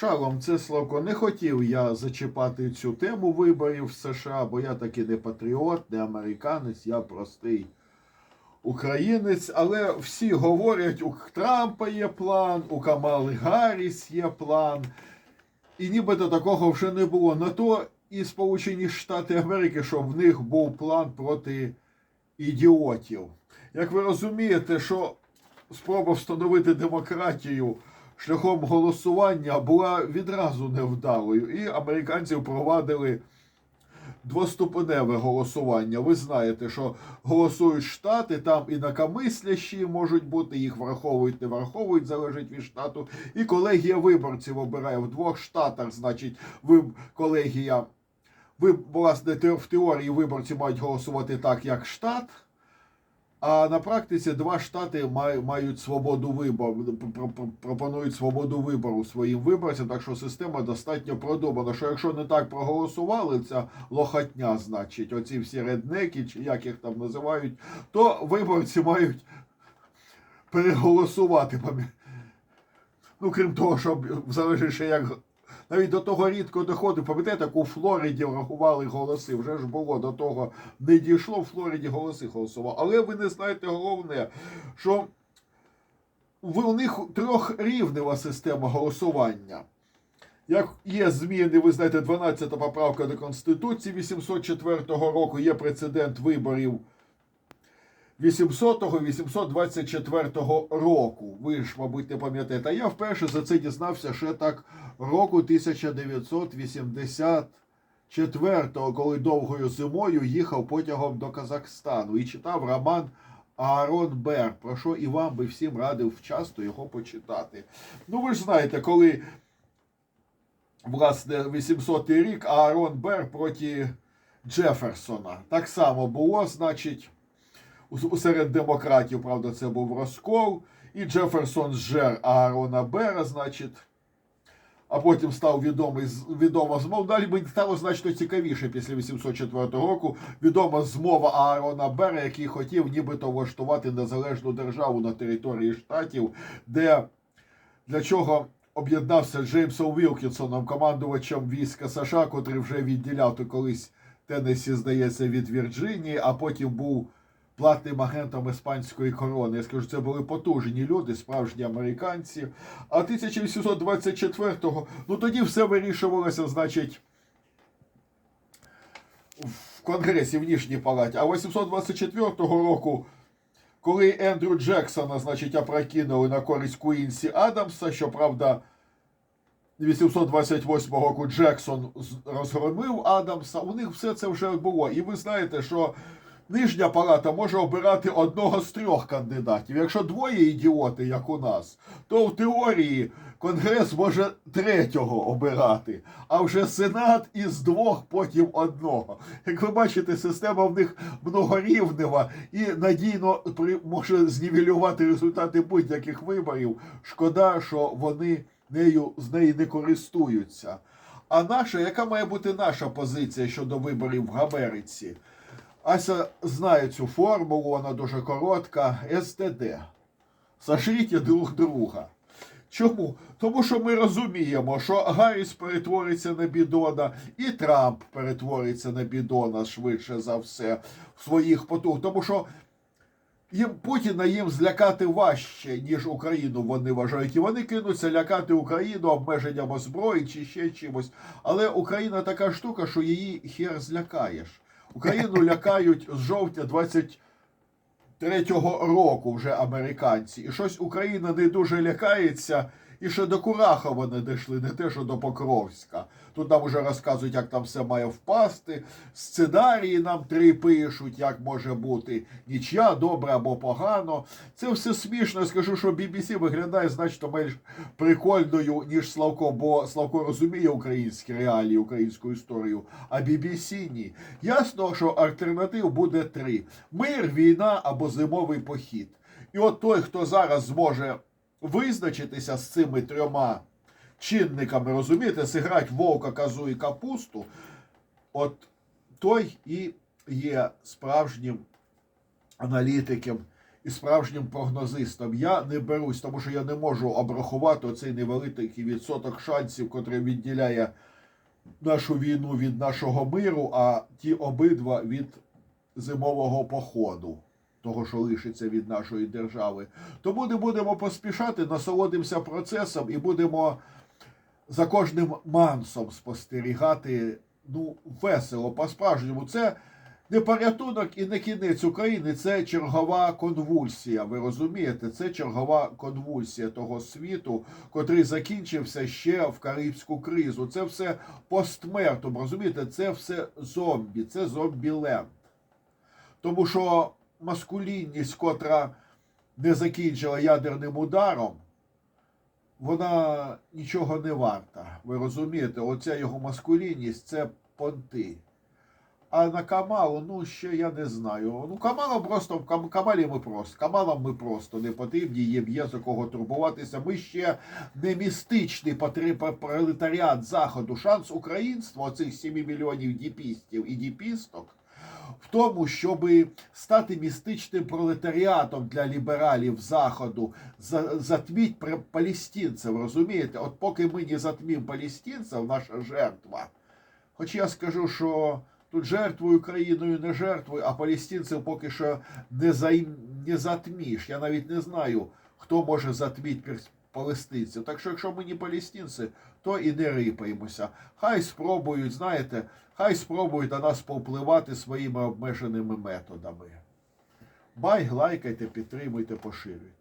Шалом, це Славко. Не хотів я зачіпати цю тему виборів в США, бо я таки не патріот, не американець, я простий українець. Але всі говорять, у Трампа є план, у Камали Гарріс є план. І нібито такого вже не було. На то і Сполучені Штати Америки, щоб в них був план проти ідіотів. Як ви розумієте, що спроба встановити демократію шляхом голосування була відразу невдалою, і американці впровадили двоступеневе голосування. Ви знаєте, що голосують штати, там інакомислящі можуть бути, їх враховують, не враховують, залежить від штату. І колегія виборців обирає в двох штатах, значить, ви, колегія. Ви, власне, в теорії виборці мають голосувати так, як штат. А на практиці два штати мають свободу вибору, пр- пр- пропонують свободу вибору своїм виборцям, так що система достатньо продумана. Що якщо не так проголосували, ця лохотня, значить, оці всі реднеки, чи як їх там називають, то виборці мають переголосувати. Ну, крім того, щоб залежить ще як. Навіть до того рідко доходить. Пам'ятаєте, як у Флориді рахували голоси. Вже ж було до того не дійшло, в Флориді голоси голосували. Але ви не знаєте головне, що у них трьохрівнева система голосування. Як є зміни, ви знаєте, 12 поправка до Конституції 804 року, є прецедент виборів 800-824 року. Ви ж, мабуть, не пам'ятаєте. Я вперше за це дізнався ще так року 1984, коли довгою зимою їхав потягом до Казахстану і читав роман Аарон Бер, про що і вам би всім радив вчасно його почитати. Ну, ви ж знаєте, коли власне 800 рік Аарон Бер проти Джеферсона. Так само було, значить, серед демократів, правда, це був розкол, і Джеферсон зжер Аарона Бера, значить. А потім став відомий відома змова. Далі мені стало значно цікавіше після 804 року. Відома змова Аарона Бера, який хотів нібито влаштувати незалежну державу на території штатів, де для чого об'єднався Джеймсом Вілкінсоном, командувачем війська США, котрий вже відділяв то колись Теннессі, здається, від Вірджинії, а потім був платним агентом іспанської корони. Я скажу, це були потужні люди, справжні американці. А 1824-го, ну тоді все вирішувалося, значить, в Конгресі, в Нижній палаті. А 824 року, коли Ендрю Джексона, значить, опрокинули на користь Куінсі Адамса, щоправда, 828 року Джексон розгромив Адамса, у них все це вже було. І ви знаєте, що Нижня палата може обирати одного з трьох кандидатів. Якщо двоє ідіоти, як у нас, то в теорії Конгрес може третього обирати, а вже Сенат із двох, потім одного. Як ви бачите, система в них многорівнева і надійно може знівелювати результати будь-яких виборів. Шкода, що вони нею з неї не користуються. А наша, яка має бути наша позиція щодо виборів в Америці? Ася знає цю формулу, вона дуже коротка. СТД. Сошріть друг друга. Чому? Тому що ми розуміємо, що Гарріс перетвориться на бідона, і Трамп перетвориться на бідона швидше за все в своїх потуг. Тому що їм Путіна їм злякати важче, ніж Україну вони вважають. І вони кинуться лякати Україну обмеженням озброєнь чи ще чимось. Але Україна така штука, що її хер злякаєш. Україну лякають з жовтня 23-го року вже американці. І щось Україна не дуже лякається. І ще до Курахова не дійшли, не те, що до Покровська. Тут нам вже розказують, як там все має впасти. Сценарії нам три пишуть, як може бути нічия, добре або погано. Це все смішно. Я скажу, що BBC виглядає значно менш прикольною, ніж Славко, бо Славко розуміє українські реалії, українську історію, а BBC ні. Ясно, що альтернатив буде три: мир, війна або зимовий похід. І от той, хто зараз зможе визначитися з цими трьома чинниками, розумієте, зіграти вовка, козу і капусту, от той і є справжнім аналітиком і справжнім прогнозистом. Я не берусь, тому що я не можу обрахувати оцей невеликий відсоток шансів, котрий відділяє нашу війну від нашого миру, а ті обидва від зимового походу, того, що лишиться від нашої держави. Тому не будемо поспішати, насолодимося процесом і будемо за кожним мансом спостерігати ну, весело, по-справжньому. Це не порятунок і не кінець України, це чергова конвульсія. Ви розумієте? Це чергова конвульсія того світу, котрий закінчився ще в Карибську кризу. Це все постмертум, розумієте? Це все зомбі, це зомбіленд. Тому що маскулінність, котра не закінчила ядерним ударом, вона нічого не варта. Ви розумієте, оця його маскулінність це понти. А на Камалу, ну ще я не знаю. Ну, Камала просто Камалі ми просто. Камалам ми просто не потрібні, їм є за кого турбуватися. Ми ще не містичний пролетаріат Заходу. Шанс українства, оцих 7 мільйонів діпістів і діпісток, в тому, щоб стати містичним пролетаріатом для лібералів Заходу, затміть палестинців, розумієте? От поки ми не затмім палестинців, наша жертва. Хоч я скажу, що тут жертвою країною не жертвою, а палестинців поки що не, займ... не затміш. Я навіть не знаю, хто може затміти палестинців. Так що, якщо ми не палестинці, то і не рипаємося. Хай спробують, знаєте, хай спробують на нас повпливати своїми обмеженими методами. Бай, лайкайте, підтримуйте, поширюйте.